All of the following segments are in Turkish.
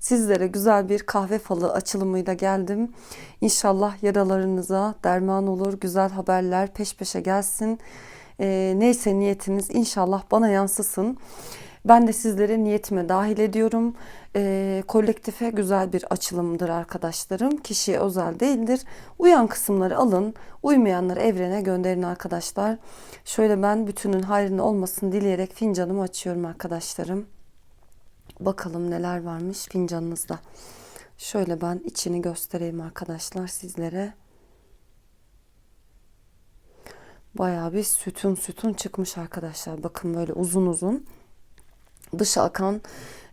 Sizlere güzel bir kahve falı açılımıyla geldim. İnşallah yaralarınıza derman olur, güzel haberler peş peşe gelsin. Ee, neyse niyetiniz inşallah bana yansısın. Ben de sizlere niyetime dahil ediyorum. Ee, kolektife güzel bir açılımdır arkadaşlarım. Kişiye özel değildir. Uyan kısımları alın. Uymayanları evrene gönderin arkadaşlar. Şöyle ben bütünün hayrını olmasın dileyerek fincanımı açıyorum arkadaşlarım. Bakalım neler varmış fincanınızda. Şöyle ben içini göstereyim arkadaşlar sizlere. Bayağı bir sütun sütun çıkmış arkadaşlar. Bakın böyle uzun uzun. Dışa akan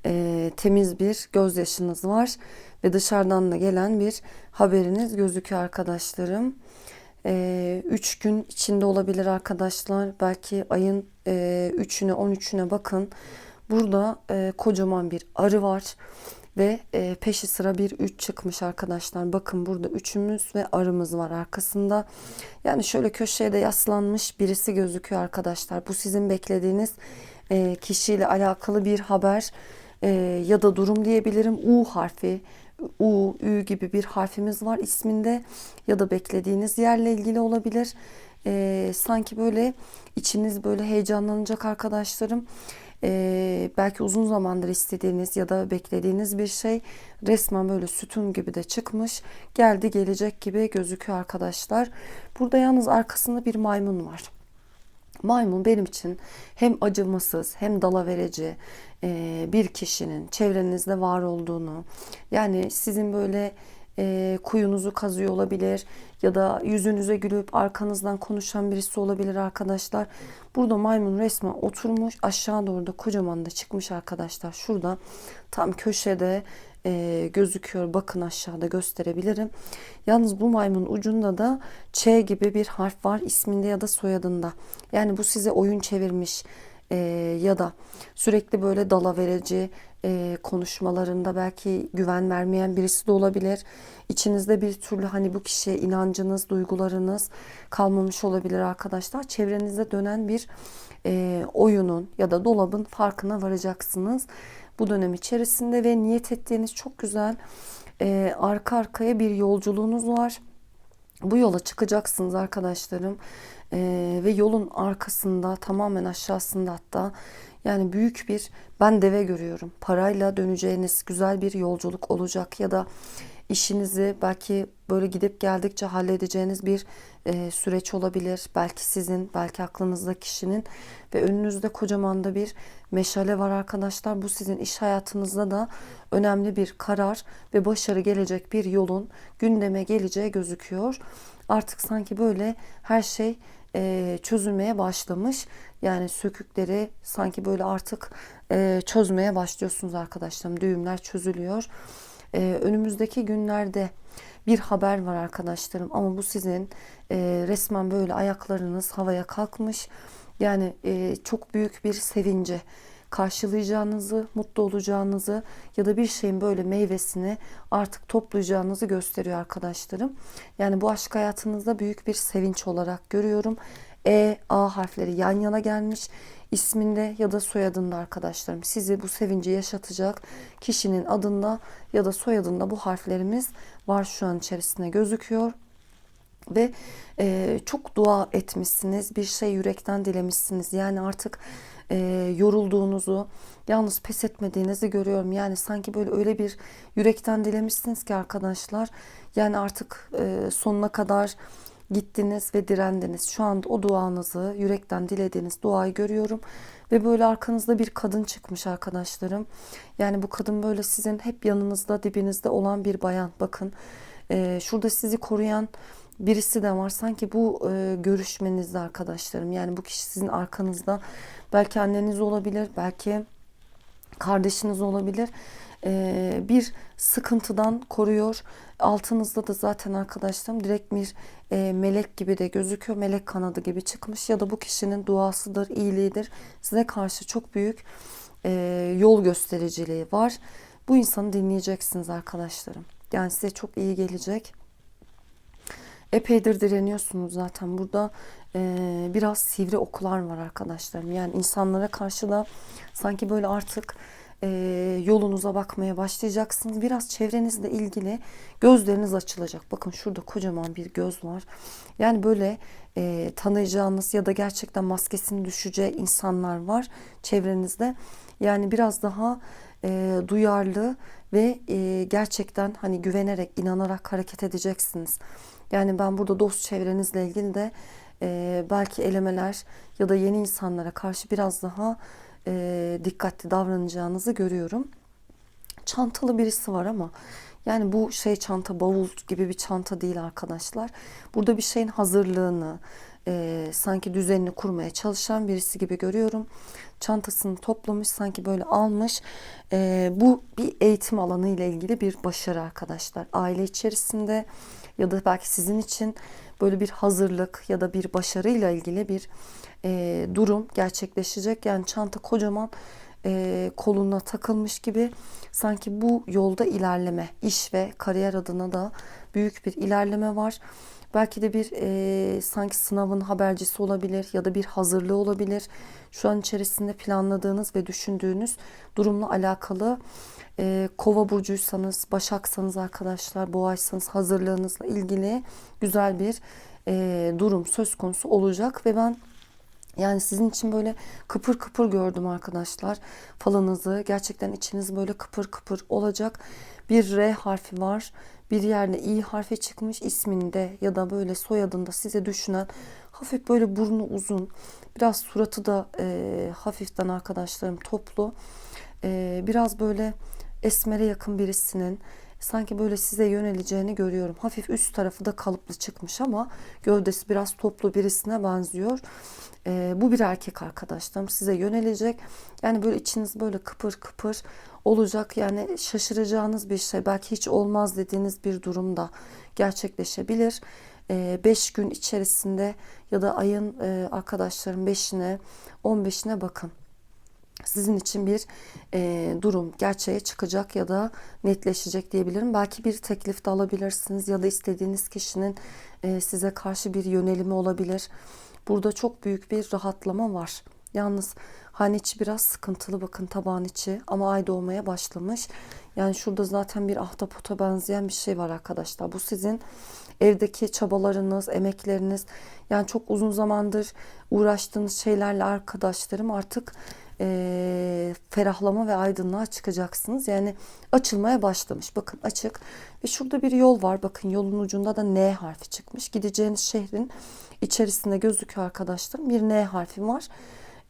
e, temiz bir gözyaşınız var. Ve dışarıdan da gelen bir haberiniz gözüküyor arkadaşlarım. 3 e, gün içinde olabilir arkadaşlar. Belki ayın e, 3'üne 13'üne bakın. Burada e, kocaman bir arı var ve e, peşi sıra bir üç çıkmış arkadaşlar. Bakın burada üçümüz ve arımız var arkasında. Yani şöyle köşeye de yaslanmış birisi gözüküyor arkadaşlar. Bu sizin beklediğiniz e, kişiyle alakalı bir haber e, ya da durum diyebilirim. U harfi, U, Ü gibi bir harfimiz var isminde ya da beklediğiniz yerle ilgili olabilir. E, sanki böyle içiniz böyle heyecanlanacak arkadaşlarım e, belki uzun zamandır istediğiniz ya da beklediğiniz bir şey resmen böyle sütun gibi de çıkmış. Geldi gelecek gibi gözüküyor arkadaşlar. Burada yalnız arkasında bir maymun var. Maymun benim için hem acımasız hem dalaverici e, bir kişinin çevrenizde var olduğunu yani sizin böyle e, kuyunuzu kazıyor olabilir ya da yüzünüze gülüp arkanızdan konuşan birisi olabilir arkadaşlar. Burada maymun resmen oturmuş aşağı doğru da kocaman da çıkmış arkadaşlar. Şurada tam köşede e, gözüküyor. Bakın aşağıda gösterebilirim. Yalnız bu maymun ucunda da Ç gibi bir harf var isminde ya da soyadında. Yani bu size oyun çevirmiş e, ya da sürekli böyle dalaverici e, konuşmalarında belki güven vermeyen birisi de olabilir. İçinizde bir türlü hani bu kişiye inancınız, duygularınız kalmamış olabilir arkadaşlar. Çevrenizde dönen bir e, oyunun ya da dolabın farkına varacaksınız bu dönem içerisinde ve niyet ettiğiniz çok güzel e, arka arkaya bir yolculuğunuz var. Bu yola çıkacaksınız arkadaşlarım. Ee, ve yolun arkasında tamamen aşağısında hatta yani büyük bir ben deve görüyorum. Parayla döneceğiniz güzel bir yolculuk olacak ya da işinizi belki böyle gidip geldikçe halledeceğiniz bir e, süreç olabilir. Belki sizin, belki aklınızda kişinin ve önünüzde kocaman da bir meşale var arkadaşlar. Bu sizin iş hayatınızda da önemli bir karar ve başarı gelecek bir yolun gündeme geleceği gözüküyor. Artık sanki böyle her şey e, çözülmeye başlamış. Yani sökükleri sanki böyle artık e, çözmeye başlıyorsunuz arkadaşlarım. Düğümler çözülüyor. E, önümüzdeki günlerde bir haber var arkadaşlarım ama bu sizin e, resmen böyle ayaklarınız havaya kalkmış. Yani e, çok büyük bir sevince karşılayacağınızı, mutlu olacağınızı ya da bir şeyin böyle meyvesini artık toplayacağınızı gösteriyor arkadaşlarım. Yani bu aşk hayatınızda büyük bir sevinç olarak görüyorum. E, A harfleri yan yana gelmiş isminde ya da soyadında arkadaşlarım. Sizi bu sevinci yaşatacak kişinin adında ya da soyadında bu harflerimiz var şu an içerisinde gözüküyor ve e, çok dua etmişsiniz bir şey yürekten dilemişsiniz yani artık e, yorulduğunuzu, yalnız pes etmediğinizi görüyorum. Yani sanki böyle öyle bir yürekten dilemişsiniz ki arkadaşlar. Yani artık e, sonuna kadar gittiniz ve direndiniz. Şu anda o duanızı, yürekten dilediğiniz duayı görüyorum. Ve böyle arkanızda bir kadın çıkmış arkadaşlarım. Yani bu kadın böyle sizin hep yanınızda, dibinizde olan bir bayan. Bakın e, şurada sizi koruyan birisi de var. Sanki bu e, görüşmenizde arkadaşlarım. Yani bu kişi sizin arkanızda. Belki anneniz olabilir, belki kardeşiniz olabilir. e, bir sıkıntıdan koruyor. Altınızda da zaten arkadaşlarım direkt bir e, melek gibi de gözüküyor. Melek kanadı gibi çıkmış ya da bu kişinin duasıdır, iyiliğidir. Size karşı çok büyük e, yol göstericiliği var. Bu insanı dinleyeceksiniz arkadaşlarım. Yani size çok iyi gelecek. Epeydir direniyorsunuz zaten. Burada e, biraz sivri okular var arkadaşlarım. Yani insanlara karşı da sanki böyle artık e, yolunuza bakmaya başlayacaksınız. Biraz çevrenizle ilgili gözleriniz açılacak. Bakın şurada kocaman bir göz var. Yani böyle e, tanıyacağınız ya da gerçekten maskesini düşeceği insanlar var çevrenizde. Yani biraz daha e, duyarlı ve e, gerçekten hani güvenerek, inanarak hareket edeceksiniz. Yani ben burada dost çevrenizle ilgili de e, belki elemeler ya da yeni insanlara karşı biraz daha e, dikkatli davranacağınızı görüyorum. Çantalı birisi var ama yani bu şey çanta bavul gibi bir çanta değil arkadaşlar. Burada bir şeyin hazırlığını e, sanki düzenini kurmaya çalışan birisi gibi görüyorum. Çantasını toplamış sanki böyle almış. E, bu bir eğitim alanı ile ilgili bir başarı arkadaşlar. Aile içerisinde ya da belki sizin için böyle bir hazırlık ya da bir başarıyla ilgili bir e, durum gerçekleşecek. Yani çanta kocaman e, koluna takılmış gibi sanki bu yolda ilerleme, iş ve kariyer adına da büyük bir ilerleme var. Belki de bir e, sanki sınavın habercisi olabilir ya da bir hazırlığı olabilir. Şu an içerisinde planladığınız ve düşündüğünüz durumla alakalı e, kova burcuysanız, başaksanız arkadaşlar, boğaysanız hazırlığınızla ilgili güzel bir e, durum söz konusu olacak ve ben yani sizin için böyle kıpır kıpır gördüm arkadaşlar falınızı. Gerçekten içiniz böyle kıpır kıpır olacak. Bir R harfi var. Bir yerde İ harfi çıkmış isminde ya da böyle soyadında size düşünen hafif böyle burnu uzun. Biraz suratı da e, hafiften arkadaşlarım toplu. E, biraz böyle esmere yakın birisinin sanki böyle size yöneleceğini görüyorum. Hafif üst tarafı da kalıplı çıkmış ama gövdesi biraz toplu birisine benziyor. Ee, bu bir erkek arkadaşlarım size yönelecek. Yani böyle içiniz böyle kıpır kıpır olacak. Yani şaşıracağınız bir şey belki hiç olmaz dediğiniz bir durumda gerçekleşebilir. 5 ee, gün içerisinde ya da ayın e, arkadaşlarım 5'ine 15'ine bakın sizin için bir e, durum gerçeğe çıkacak ya da netleşecek diyebilirim. Belki bir teklif de alabilirsiniz ya da istediğiniz kişinin e, size karşı bir yönelimi olabilir. Burada çok büyük bir rahatlama var. Yalnız hani içi biraz sıkıntılı bakın tabağın içi ama ay doğmaya başlamış. Yani şurada zaten bir ahtapota benzeyen bir şey var arkadaşlar. Bu sizin evdeki çabalarınız, emekleriniz yani çok uzun zamandır uğraştığınız şeylerle arkadaşlarım artık e, ferahlama ve aydınlığa çıkacaksınız. Yani açılmaya başlamış. Bakın açık. Ve şurada bir yol var. Bakın yolun ucunda da N harfi çıkmış. Gideceğiniz şehrin içerisinde gözüküyor arkadaşlar. Bir N harfi var.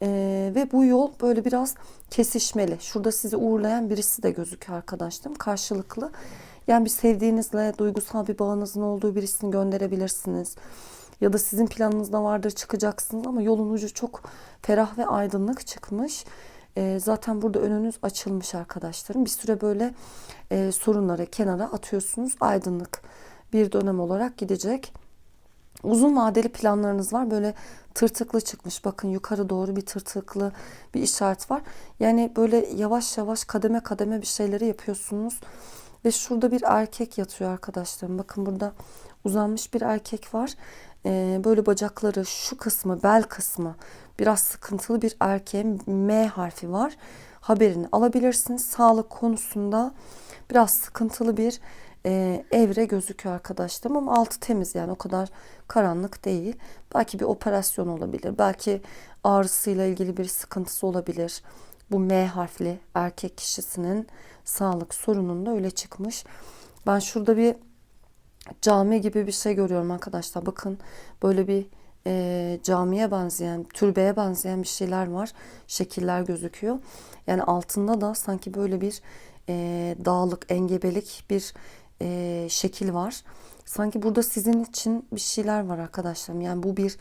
Ee, ve bu yol böyle biraz kesişmeli. Şurada sizi uğurlayan birisi de gözüküyor arkadaşlarım. Karşılıklı. Yani bir sevdiğinizle duygusal bir bağınızın olduğu birisini gönderebilirsiniz. Ya da sizin planınızda vardır çıkacaksınız ama yolun ucu çok ferah ve aydınlık çıkmış. E, zaten burada önünüz açılmış arkadaşlarım. Bir süre böyle e, sorunları kenara atıyorsunuz. Aydınlık bir dönem olarak gidecek. Uzun vadeli planlarınız var. Böyle tırtıklı çıkmış. Bakın yukarı doğru bir tırtıklı bir işaret var. Yani böyle yavaş yavaş kademe kademe bir şeyleri yapıyorsunuz. Ve şurada bir erkek yatıyor arkadaşlarım. Bakın burada uzanmış bir erkek var. Ee, böyle bacakları şu kısmı bel kısmı biraz sıkıntılı bir erkeğe M harfi var. Haberini alabilirsiniz. Sağlık konusunda biraz sıkıntılı bir e, evre gözüküyor arkadaşlarım ama altı temiz yani o kadar karanlık değil. Belki bir operasyon olabilir. Belki ağrısıyla ilgili bir sıkıntısı olabilir. Bu M harfli erkek kişisinin sağlık sorununda öyle çıkmış. Ben şurada bir cami gibi bir şey görüyorum arkadaşlar. Bakın böyle bir e, camiye benzeyen, türbeye benzeyen bir şeyler var. Şekiller gözüküyor. Yani altında da sanki böyle bir e, dağlık, engebelik bir e, şekil var. Sanki burada sizin için bir şeyler var arkadaşlarım. Yani bu bir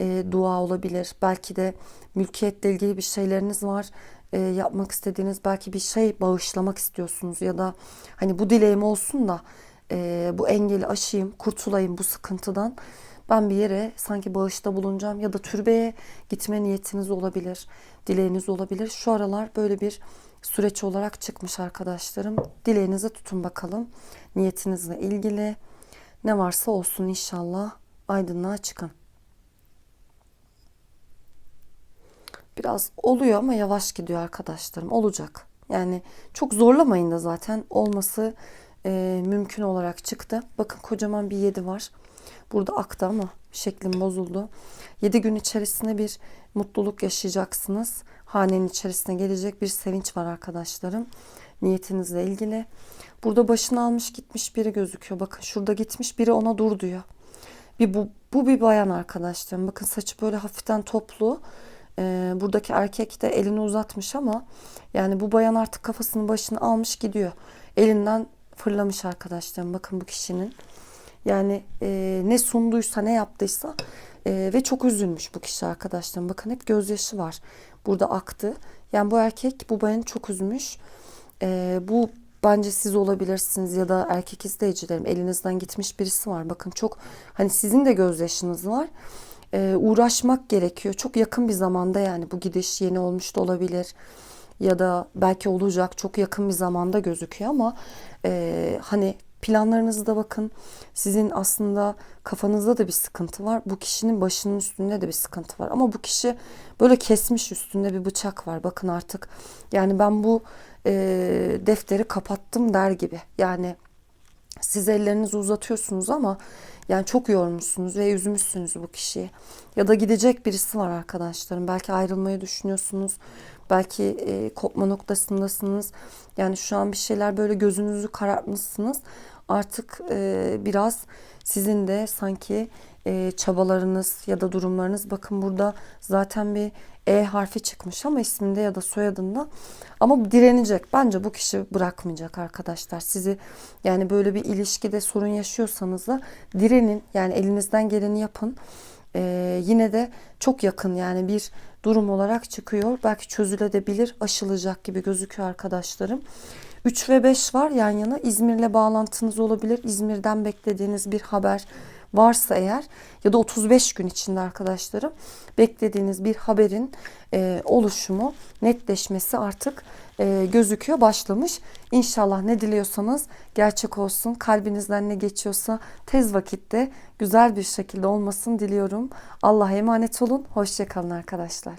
e, dua olabilir. Belki de mülkiyetle ilgili bir şeyleriniz var. e, yapmak istediğiniz belki bir şey bağışlamak istiyorsunuz ya da hani bu dileğim olsun da e, bu engeli aşayım, kurtulayım bu sıkıntıdan. Ben bir yere sanki bağışta bulunacağım ya da türbeye gitme niyetiniz olabilir, dileğiniz olabilir. Şu aralar böyle bir süreç olarak çıkmış arkadaşlarım. Dileğinizi tutun bakalım. Niyetinizle ilgili ne varsa olsun inşallah aydınlığa çıkın. Biraz oluyor ama yavaş gidiyor arkadaşlarım. Olacak. Yani çok zorlamayın da zaten olması e, mümkün olarak çıktı. Bakın kocaman bir yedi var. Burada aktı ama şeklim bozuldu. 7 gün içerisinde bir mutluluk yaşayacaksınız. Hanenin içerisine gelecek bir sevinç var arkadaşlarım. Niyetinizle ilgili. Burada başını almış gitmiş biri gözüküyor. Bakın şurada gitmiş biri ona dur diyor. Bir bu, bu bir bayan arkadaşlarım. Bakın saçı böyle hafiften toplu. Ee, buradaki erkek de elini uzatmış ama yani bu bayan artık kafasını başını almış gidiyor. Elinden fırlamış arkadaşlarım. Bakın bu kişinin. Yani e, ne sunduysa ne yaptıysa e, ve çok üzülmüş bu kişi arkadaşlarım. Bakın hep gözyaşı var. Burada aktı. Yani bu erkek bu bayanı çok üzmüş. E, bu bence siz olabilirsiniz ya da erkek izleyicilerim elinizden gitmiş birisi var. Bakın çok hani sizin de gözyaşınız var. E, uğraşmak gerekiyor. Çok yakın bir zamanda yani bu gidiş yeni olmuş da olabilir ya da belki olacak çok yakın bir zamanda gözüküyor ama e, hani planlarınızı da bakın. Sizin aslında kafanızda da bir sıkıntı var. Bu kişinin başının üstünde de bir sıkıntı var. Ama bu kişi böyle kesmiş üstünde bir bıçak var. Bakın artık yani ben bu e, defteri kapattım der gibi. Yani siz ellerinizi uzatıyorsunuz ama yani çok yormuşsunuz ve üzmüşsünüz bu kişiyi. Ya da gidecek birisi var arkadaşlarım. Belki ayrılmayı düşünüyorsunuz. Belki e, kopma noktasındasınız. Yani şu an bir şeyler böyle gözünüzü karartmışsınız. Artık e, biraz sizin de sanki e, çabalarınız ya da durumlarınız bakın burada zaten bir E harfi çıkmış ama isminde ya da soyadında ama direnecek. Bence bu kişi bırakmayacak arkadaşlar. Sizi yani böyle bir ilişkide sorun yaşıyorsanız da direnin yani elinizden geleni yapın. Ee, yine de çok yakın yani bir durum olarak çıkıyor. Belki çözülebilir, aşılacak gibi gözüküyor arkadaşlarım. 3 ve 5 var yan yana. İzmir'le bağlantınız olabilir. İzmir'den beklediğiniz bir haber varsa eğer ya da 35 gün içinde arkadaşlarım beklediğiniz bir haberin e, oluşumu, netleşmesi artık e, gözüküyor, başlamış. İnşallah ne diliyorsanız gerçek olsun. Kalbinizden ne geçiyorsa tez vakitte güzel bir şekilde olmasını diliyorum. Allah'a emanet olun. Hoşçakalın arkadaşlar.